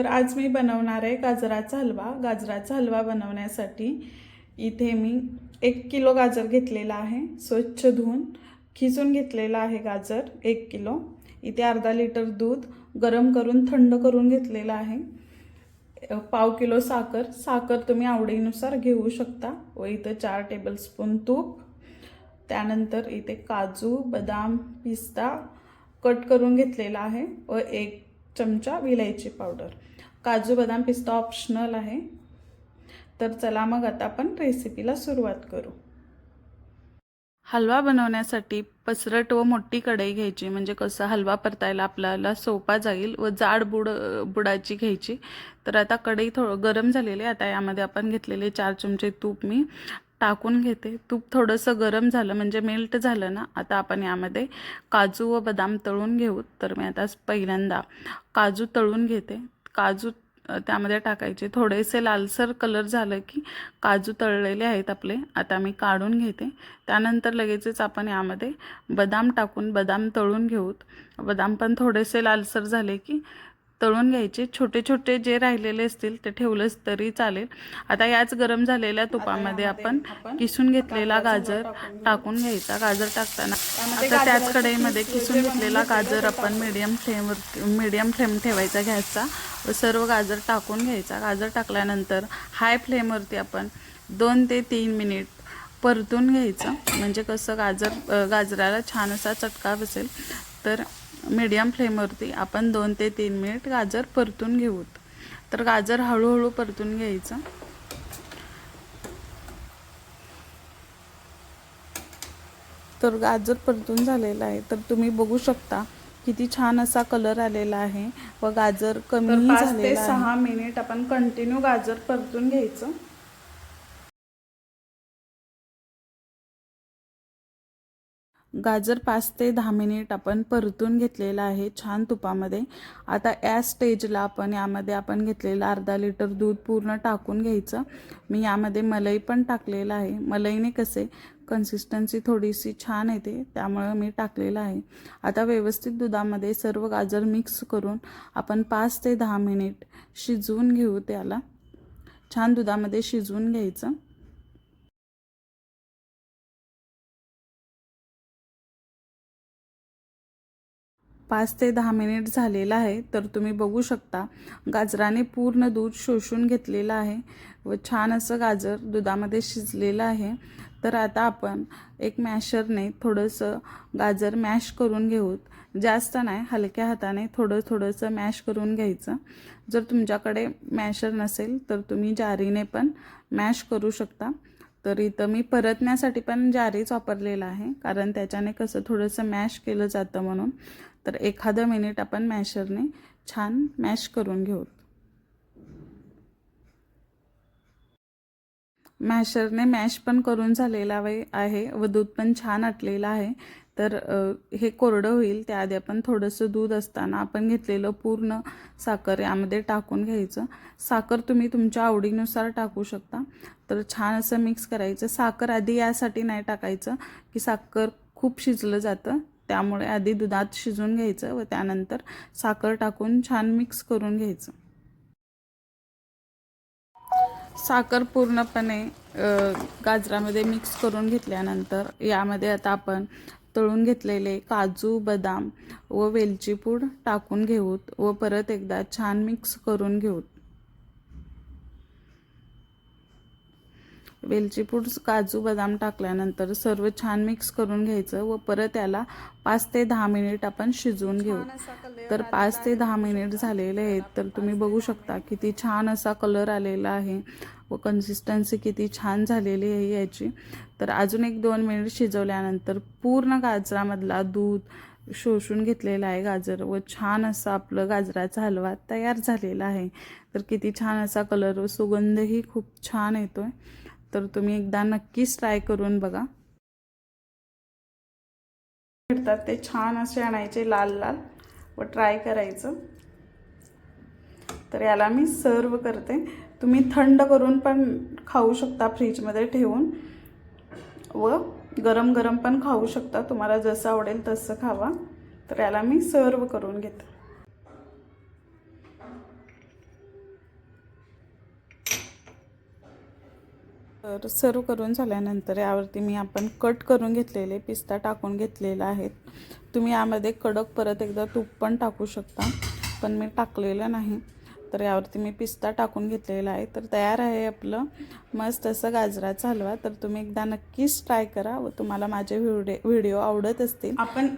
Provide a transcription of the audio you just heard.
तर आज मी बनवणार आहे गाजराचा हलवा. गाजराचा हलवा बनवण्यासाठी इथे मी एक किलो गाजर घेतलेला आहे. स्वच्छ धुवून खिचून घेतलेला आहे गाजर एक किलो. इथे अर्धा लिटर दूध गरम करून थंड करून घेतलेलं आहे. पाव किलो साखर. साखर तुम्ही आवडीनुसार घेऊ शकता. व इथं चार टेबलस्पून तूप. त्यानंतर इथे काजू बदाम पिस्ता कट करून घेतलेला आहे. व एक चमचा विलायची पावडर. काजू बदाम पिस्ता ऑप्शनल आहे. तर चला मग आता आपण रेसिपीला सुरुवात करू. हलवा बनवण्यासाठी पसरट व मोठी कढई घ्यायची म्हणजे कसं हलवा परतायला आपल्याला सोपा जाईल व जाड बुड बुडाची घ्यायची. तर आता कढई थोडं गरम झालेली आहे. आता यामध्ये आपण घेतलेले चार चमचे तूप मी टाकून घेते. तूप थोडंसं गरम झालं म्हणजे मेल्ट झालं ना आता आपण यामध्ये काजू व बदाम तळून घेऊ. तर मी आता पहिल्यांदा काजू तळून घेते. काजू त्यामध्ये टाकायचे. थोडेसे लालसर कलर झालं की काजू तळलेले आहेत आपले आता मी काढून घेते. त्यानंतर लगेचच आपण यामध्ये बदाम टाकून बदाम तळून घेऊत बदाम पण थोडेसे लालसर झाले की तळून घ्यायचे. छोटे छोटे जे राहिलेले असतील ते ठेवलंच तरी चालेल. आता याच गरम झालेल्या तुपामध्ये आपण किसून घेतलेला गाजर टाकून घ्यायचा. गाजर टाकताना आता त्याच कढईमध्ये किसून घेतलेला गाजर आपण मीडियम फ्लेमवर मीडियम फ्लेम ठेवायचा घ्यायचा. व सर्व गाजर टाकून घ्यायचा. गाजर टाकल्यानंतर हाय फ्लेमवरती आपण दोन ते तीन मिनिट परतून घ्यायचं. म्हणजे कसं गाजर गाजराला छान असा चटका बसेल. तर मीडियम फ्लेमवरती आपण दोन ते तीन मिनिट गाजर परतून घेऊत. तर गाजर हळूहळू परतून घ्यायचं. तर गाजर परतून झालेलं आहे. तर तुम्ही बघू शकता किती छान असा कलर आलेला आहे व गाजर कमी ते सहा मिनिट आपण कंटिन्यू गाजर परतून घ्यायचं. गाजर पाच ते दहा मिनिट आपण परतून घेतलेलं आहे छान तुपामध्ये. आता या स्टेजला आपण यामध्ये आपण घेतलेलं अर्धा लिटर दूध पूर्ण टाकून घ्यायचं. मी यामध्ये मलई पण टाकलेलं आहे. मलईने कसे कन्सिस्टन्सी थोडीशी छान येते त्यामुळं मी टाकलेलं आहे. आता व्यवस्थित दुधामध्ये सर्व गाजर मिक्स करून आपण पाच ते दहा मिनिट शिजवून घेऊ त्याला. छान दुधामध्ये शिजवून घ्यायचं. पाच ते दहा मिनिट झालेला आहे तर तुम्ही बघू शकता. गाजराने पूर्ण दूध शोषून घेतलेलं आहे व छान असं गाजर दुधामध्ये शिजलेलं आहे. तर आता आपण एक मॅशरने थोडंसं गाजर मॅश करून घेऊत. जास्त नाही हलक्या हाताने थोडं थोडंसं मॅश करून घ्यायचं. जर तुमच्याकडे मॅशर नसेल तर तुम्ही जारीने पण मॅश करू शकता. तर इथं मी परतण्यासाठी पण जारीच वापरलेला आहे कारण त्याच्याने कसं थोडंसं मॅश केलं जातं म्हणून. तर एखादं मिनिट आपण मॅशरने छान मॅश करून घेऊ मॅशरने मॅश पण करून झालेला आहे व दूध पण छान आटलेलं आहे. तर हे कोरडं होईल त्याआधी आपण थोडंसं दूध असताना आपण घेतलेलं पूर्ण साखर यामध्ये टाकून घ्यायचं. साखर तुम्ही तुमच्या आवडीनुसार टाकू शकता. तर छान असं मिक्स करायचं. साखर आधी यासाठी नाही टाकायचं की साखर खूप शिजलं जातं. त्यामुळे आधी दुधात शिजून घ्यायचं व त्यानंतर साखर टाकून छान मिक्स करून घ्यायचं. साखर पूर्णपणे गाजरामध्ये मिक्स करून घेतल्यानंतर यामध्ये आता आपण तळून घेतलेले काजू बदाम व वेलची पूड टाकून घेऊत व परत एकदा छान मिक्स करून घेऊत. वेलची पूड काजू बदाम टाकल्यानंतर सर्व छान मिक्स करून घ्यायचं व परत याला पाच ते दहा मिनिट आपण शिजवून घेऊ. तर पाच ते दहा मिनिट झालेले आहेत. तर तुम्ही बघू शकता किती छान असा कलर आलेला आहे व कन्सिस्टन्सी किती छान झालेली आहे याची. तर अजून एक दोन मिनिट शिजवल्यानंतर पूर्ण गाजरामधला दूध शोषून घेतलेला आहे गाजर व छान असा आपलं गाजराचा हलवा तयार झालेला आहे. तर किती छान असा कलर व सुगंधही खूप छान येतोय. तर तुम्ही एकदा नक्कीच ट्राय करून बघा. भेटतात ते छान असे आणायचे लाल लाल व ट्राय करायचं. तर याला मी सर्व करते. तुम्ही थंड करून पण खाऊ शकता फ्रीजमध्ये ठेवून. व गरम गरम पण खाऊ शकता. तुम्हाला जसं आवडेल तसं खावा. तर याला मी सर्व करून घेते. तर सर्व करून झाल्यानंतर यावरती मी आपण कट करून घेतलेले पिस्ता टाकून घेतलेला आहेत तुम्ही यामध्ये कडक परत एकदा तूप पण टाकू शकता पण मी टाकलेलं नाही. तर यावरती मी पिस्ता टाकून घेतलेला आहे. तर तयार आहे आपलं मस्त असं गाजराचा हलवा तर तुम्ही एकदा नक्कीच ट्राय करा व तुम्हाला माझे व्हिडिओ व्हिडिओ आवडत असतील. आपण